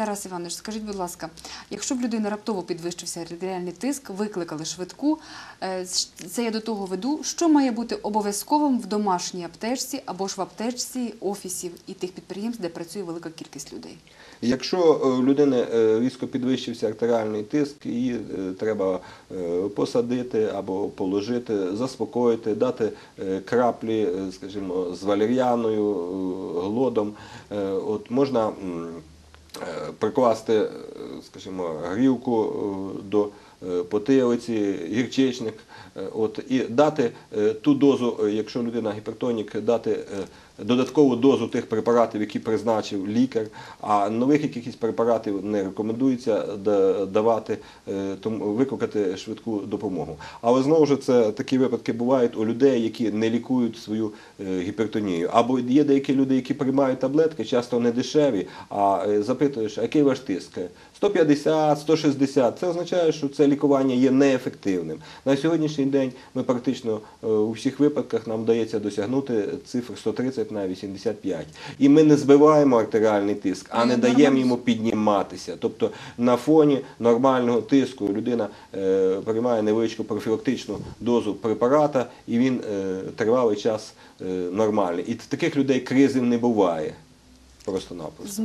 Тарас Іванович, скажіть, будь ласка, якщо б людина раптово підвищився артеріальний тиск, викликали швидку, е, це я до того веду, що має бути обов'язковим в домашній аптечці або ж в аптечці офісів і тих підприємств, де працює велика кількість людей? Якщо е, у людини е, різко підвищився артеріальний тиск, її треба посадити або положити, заспокоїти, дати краплі, скажімо, з валер'яною, е, глодом. От можна прикласти, е, скажімо, грілку е, до е, потилиці, гірчичник, е, от, і дати е, ту дозу, е, якщо людина гіпертонік, дати е, додаткову дозу тих препаратів, які призначив лікар, а нових якихось препаратів не рекомендується давати, е, тому викликати швидку допомогу. Але знову ж це такі випадки бувають у людей, які не лікують свою е, гіпертонію. Або є деякі люди, які приймають таблетки, часто не дешеві, а е, запитуєш, який ваш тиск? 150, 160. Це означає, що це лікування є неефективним. На сьогоднішній день ми практично у всіх випадках нам вдається досягнути цифр 130 на 85. І ми не збиваємо артеріальний тиск, а не даємо йому підніматися. Тобто на фоні нормального тиску людина е, приймає невеличку профілактичну дозу препарата, і він е, тривалий час е, нормальний. І таких людей кризи не буває. Просто-напросто.